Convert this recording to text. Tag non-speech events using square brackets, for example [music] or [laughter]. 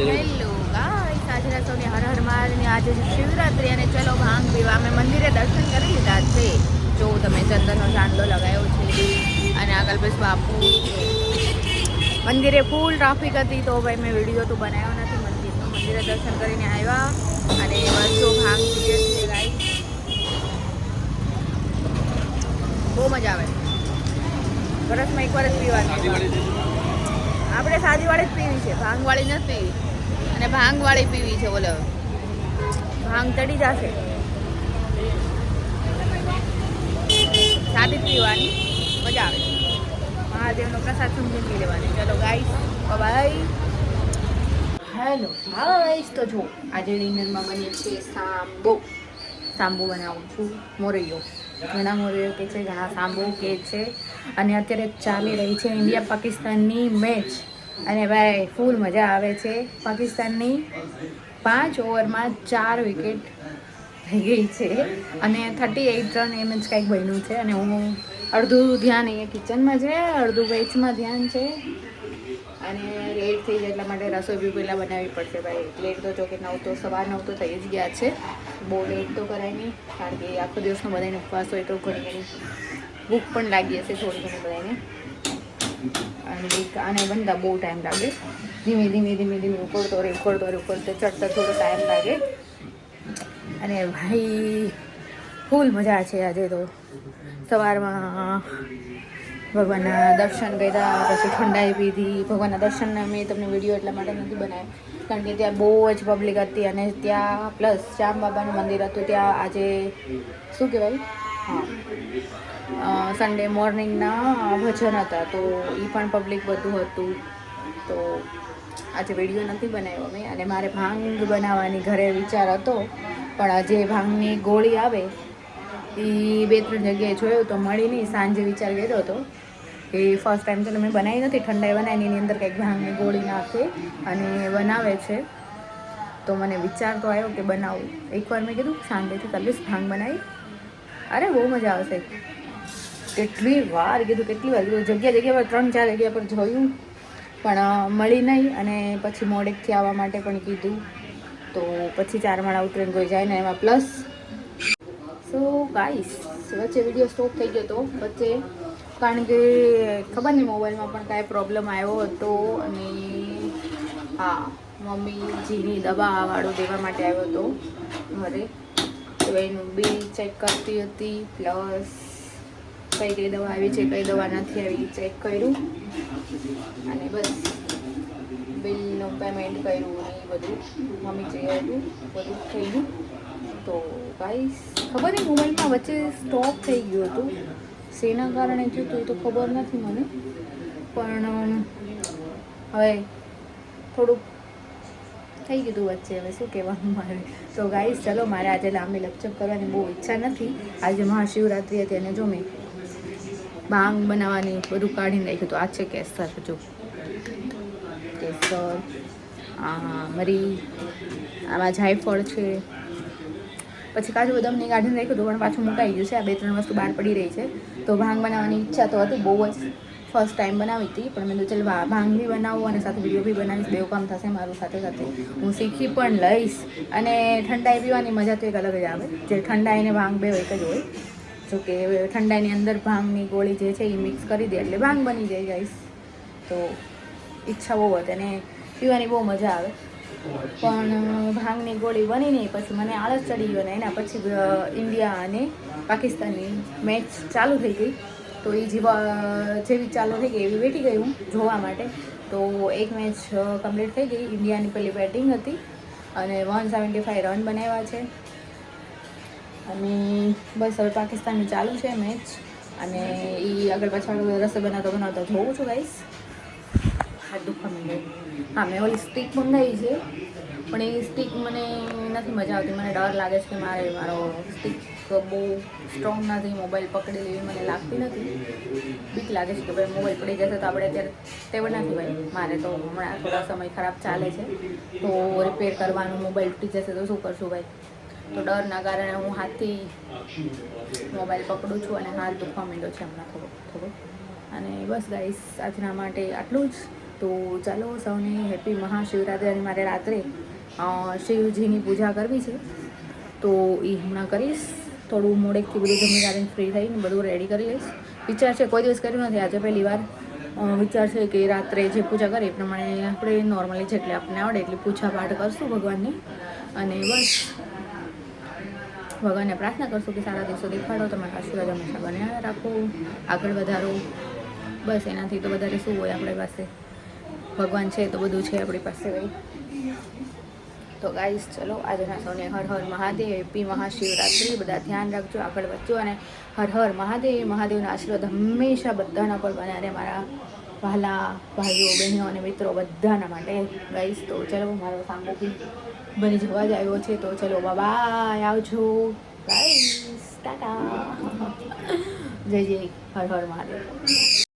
Hello guys આજના સૌને હર હર મહાદેવની આજે શિવરાત્રી અને ચલો ભાંગ પીવા. અમે મંદિરે દર્શન કરી લીધા છે. તમે ચંદનનો ચાંદલો લગાવ્યો છે. અને આગળ બસ બાપુ મંદિરે ફૂલ ટ્રાફિક હતી તો ભાઈ મેં વીડિયો તો બનાવ્યો નથી. મંદિરનો મંદિરે દર્શન કરીને આવ્યા. અને બસ ભાંગ પીએ છે બહુ મજા આવે. વરસમાં એકવાર જ પીવાની આપણે સાદીવાળી જ પીવી છે. ભાંગવાળી નથી. પીવી અને ભાંગવાળી પીવી છે, બોલો. ભાંગ ચડી જશે. સાદી પીવાની. મજા આવે. મહાદેવનો પ્રસાદ સમજી લેવાની. ચલો ગાઈસ બાય હેલો ગાઈસ તો જો, આજે ડિનરમાં બને છે સાંબો. સાંબુ બનાવું છું, મોરૈયો. ઘણા મોરૈયો કે છે, ઘણા સાંબુ કે છે. અને અત્યારે ચાલી રહી છે ઇન્ડિયા પાકિસ્તાનની મેચ અને ભાઈ ફૂલ મજા આવે છે. પાકિસ્તાનની પાંચ ઓવરમાં ચાર વિકેટ થઈ ગઈ છે. અને થર્ટી એઇટ રન એમ જ કંઈક બન્યું છે. અને હું અડધું ધ્યાન અહીંયા કિચનમાં છે અડધું વેચમાં ધ્યાન છે. અને લેટ થઈ જાય એટલા માટે રસોઈ બી પહેલાં બનાવવી પડશે ભાઈ. લેટ તો જો કે નવ તો સવાર નવ તો થઈ જ ગયા છે. બહુ લેટ તો કરાય નહીં, કારણ કે આખો દિવસનો બધાને ઉપવાસ હોય તો ઘણી ઘણી ભૂખ પણ લાગી હશે થોડી ઘણી બધાને આને બનતા બહુ ટાઈમ લાગે. ધીમે ધીમે ધીમે ધીમે ઉકળતો રહે ઉકળતો રહે, ઉકળતો ચડતા થોડો ટાઈમ લાગે. અને ભાઈ, ફૂલ મજા છે આજે તો. સવારમાં ભગવાનના દર્શન કર્યા, પછી ઠંડાઈ પીધી. ભગવાનના દર્શન મેં તમને વીડિયો એટલા માટે નથી બનાવ્યો. કારણ કે ત્યાં બહુ જ પબ્લિક હતી અને ત્યાં પ્લસ શ્યામ બાબાનું મંદિર હતું. ત્યાં આજે શું કહેવાય? હા. સન્ડે મોર્નિંગના ભજન હતા. તો એ પણ પબ્લિક બધું હતું. તો આજે વીડિયો નથી બનાવ્યો મેં. અને મારે ભાંગ બનાવવાની ઘરે વિચાર હતો. પણ જે ભાંગની ગોળી આવે એ બે ત્રણ જગ્યાએ જોયો તો મળી નહીં. સાંજે વિચાર કર્યો હતો એ ફર્સ્ટ ટાઈમ તો મેં બનાવી નથી. ઠંડાઈ બનાવીને એની અંદર કંઈક ભાંગની ગોળી નાખે અને બનાવે છે. તો મને વિચાર તો આવ્યો કે બનાવું. એકવાર મેં કીધું, સાંજેથી કરીશ ભાંગ બનાવી. અરે, બહુ મજા આવશે. કેટલી વાર કીધું, કેટલી વાર કીધું. જગ્યા જગ્યા પર ત્રણ, ચાર જગ્યા પર જોયું, પણ મળી નહીં અને પછી મોડેકથી આવવા માટે પણ કીધું. તો પછી ચાર માળા ઉતરીને કોઈ જાય ને એમાં. પ્લસ સો ગાઈસ વચ્ચે વીડિયો સ્ટોપ થઈ ગયો હતો વચ્ચે કારણ કે ખબર નહીં મોબાઈલમાં પણ કાંઈ પ્રોબ્લેમ આવ્યો હતો અને, હા, મમ્મી જીની દવાવાળું દેવા માટે આવ્યો હતો. ઘરે તો એનું બિલ ચેક કરતી હતી પ્લસ કઈ કઈ દવા આવી છે, કઈ દવા નથી આવી ચેક કર્યું. અને બસ બિલનું પેમેન્ટ કર્યું ને એ બધું. મમ્મી જઈ આવ્યું બધું થઈ ગયું. તો ગાઈસ ખબર નહીં મોબાઈલમાં વચ્ચે સ્ટોપ થઈ ગયું હતું. શેના કારણે થયું હતું એ તો ખબર નથી મને. પણ હવે થોડુંક થઈ ગયું વચ્ચે, હવે શું કહેવાનું મારે. તો ગાઈસ ચલો, મારે આજે લાંબી લપચપ કરવાની બહુ ઈચ્છા નથી. આજે મહાશિવરાત્રિ હતી અને જો મેં ભાંગ બનાવવાની બધું કાઢીને રાખ્યું હતું. આ છે કેસર, જો. કેસર મરી, આમાં જાયફળ છે. પછી કાજુ બદામને કાઢીને રાખ્યું હતું, પણ પાછું મુકાઈ ગયું છે. આ બે ત્રણ વસ્તુ બહાર પડી રહી છે. તો ભાંગ બનાવવાની ઈચ્છા તો હતી, બહુ જ ફર્સ્ટ ટાઈમ બનાવી હતી. પણ મેં તો ચાલ ભાંગ બી બનાવું અને સાથે વીડિયો બી બનાવીશ બેવ કામ થશે મારું સાથે સાથે. હું શીખી પણ લઈશ. અને ઠંડાઈ પીવાની મજા તો એક અલગ જ આવે. જે ઠંડાઈ અને ભાંગ બે એક જ હોય. જો કે ઠંડાઈની અંદર ભાંગની ગોળી જે છે એ મિક્સ કરી દે એટલે ભાંગ બની જાય ગાઈસ તો ઈચ્છા બહુ હતી અને પીવાની બહુ મજા આવે. પણ ભાંગની ગોળી બની નહીં, પછી મને આળસ ચડી ગયો ને એના પછી ઇન્ડિયા અને પાકિસ્તાનની મેચ ચાલુ થઈ ગઈ. તો એ જેવા જેવી ચાલુ થઈ ગઈ એવી બેઠી ગઈ હું જોવા માટે. તો એક મેચ કમ્પ્લીટ થઈ ગઈ. ઇન્ડિયાની પહેલી બેટિંગ હતી અને વન સેવન્ટી ફાઈવ રન બનાવ્યા છે. અને બસ હવે પાકિસ્તાનની ચાલુ છે મેચ અને એ આગળ પાછળ રસોઈ બનાવતા બનાવતા જોઉં છું ગાઈસ હાથ દુખવા માંડે હા મેં ઓલી સ્ટીક મંગાવી છે પણ એ સ્ટીક મને નથી મજા આવતી. મને ડર લાગે છે કે મારે મારો સ્ટીક બહુ સ્ટ્રોંગ નથી મોબાઈલ પકડી લેવી મને લાગતી નથી. બીક લાગે છે કે ભાઈ મોબાઈલ પડી જશે તો આપણે અત્યારે તેવડ નથી ભાઈ. મારે તો હમણાં થોડા સમય ખરાબ ચાલે છે. તો રિપેર કરવાનું મોબાઈલ તૂટી જશે તો શું કરશું ભાઈ? તો ડરના કારણે હું હાથથી મોબાઈલ પકડું છું અને હાથ દુખવા માંડ્યો છે હમણાં થોડો થોડો. અને બસ ગાઈસ, આજના માટે આટલું જ. તો ચાલો સૌને હેપી અને મારે રાત્રે શિવજીની પૂજા કરવી છે. તો એ હમણાં કરીશ. થોડું મોડેકથી બધું જમી કાઢીને ફ્રી થઈને બધું રેડી કરી લઈશ. વિચાર છે, કોઈ દિવસ કર્યું નથી. આજે પહેલી વાર. વિચાર છે કે રાત્રે જે પૂજા કરીએ એ પ્રમાણે આપણે નોર્મલી જેટલી આપણને આવડે એટલી પૂજા પાઠ કરશું ભગવાનની. અને બસ ભગવાનને પ્રાર્થના કરશું કે સારા દિવસો દેખાડો, તમારા આશીર્વાદ હંમેશા બન્યા રાખો. આગળ વધારો. બસ એનાથી તો વધારે શું હોય આપણી પાસે? ભગવાન છે તો બધું છે આપણી પાસે ભાઈ. તો ગાઈસ ચલો, આજના સૌને હર હર મહાદેવ એપી મહાશિવરાત્રિ, બધા ધ્યાન રાખજો, આગળ વધજો અને હર હર મહાદેવ, મહાદેવના આશીર્વાદ હંમેશા બધાના પર બન્યા રહે, મારા વહાલા ભાઈઓ, બહેનો અને મિત્રો બધાના માટે ગાઈશ તો ચલો મારો સાંભો બી બની જવા જ આવ્યો છે, તો ચલો બાબા આવજો. ગાઈશ ટાટા. [laughs] જય જય હર હર મહાદેવ.